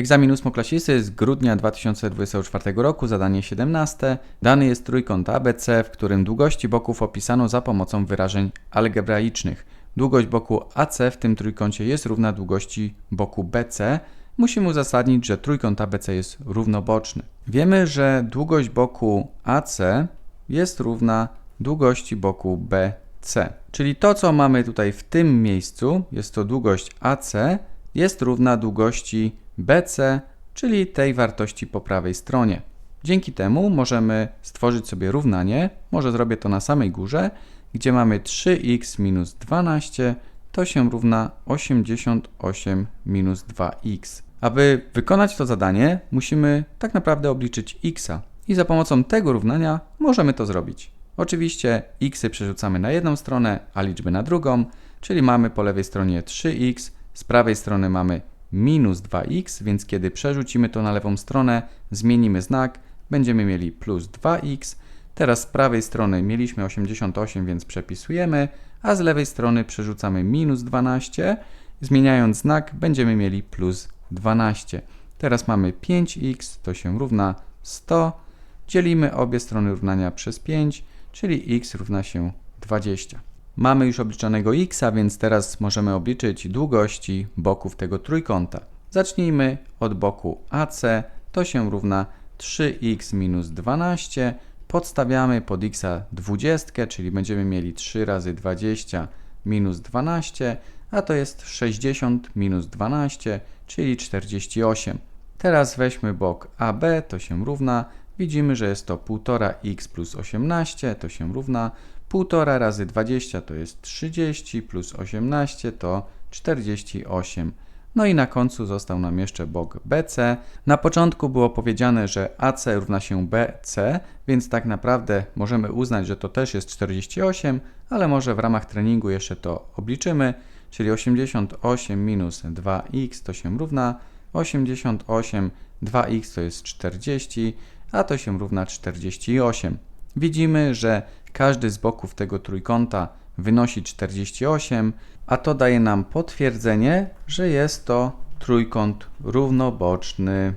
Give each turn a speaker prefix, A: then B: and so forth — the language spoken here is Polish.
A: Egzamin ósmoklasisty z grudnia 2024 roku, zadanie 17. Dany jest trójkąt ABC, w którym długości boków opisano za pomocą wyrażeń algebraicznych. Długość boku AC w tym trójkącie jest równa długości boku BC. Musimy uzasadnić, że trójkąt ABC jest równoboczny. Wiemy, że długość boku AC jest równa długości boku BC. Czyli to, co mamy tutaj w tym miejscu, jest to długość AC, jest równa długości BC, czyli tej wartości po prawej stronie. Dzięki temu możemy stworzyć sobie równanie, może zrobię to na samej górze, gdzie mamy 3x minus 12, to się równa 88 minus 2x. Aby wykonać to zadanie, musimy tak naprawdę obliczyć x i za pomocą tego równania możemy to zrobić. Oczywiście x przerzucamy na jedną stronę, a liczby na drugą, czyli mamy po lewej stronie 3x, z prawej strony mamy minus 2x, więc kiedy przerzucimy to na lewą stronę, zmienimy znak, będziemy mieli plus 2x. Teraz z prawej strony mieliśmy 88, więc przepisujemy, a z lewej strony przerzucamy minus 12. Zmieniając znak, będziemy mieli plus 12. Teraz mamy 5x, to się równa 100. Dzielimy obie strony równania przez 5, czyli x równa się 20. Mamy już obliczonego x, więc teraz możemy obliczyć długości boków tego trójkąta. Zacznijmy od boku AC, to się równa 3x minus 12. Podstawiamy pod x 20, czyli będziemy mieli 3 razy 20 minus 12, a to jest 60 minus 12, czyli 48. Teraz weźmy bok AB, to się równa. Widzimy, że jest to 1,5x plus 18, to się równa 1,5 razy 20 to jest 30, plus 18 to 48. No i na końcu został nam jeszcze bok BC. Na początku było powiedziane, że AC równa się BC, więc tak naprawdę możemy uznać, że to też jest 48, ale może w ramach treningu jeszcze to obliczymy, czyli 88 minus 2x to się równa 88, 2x to jest 40, a to się równa 48. Widzimy, że każdy z boków tego trójkąta wynosi 48, a to daje nam potwierdzenie, że jest to trójkąt równoboczny.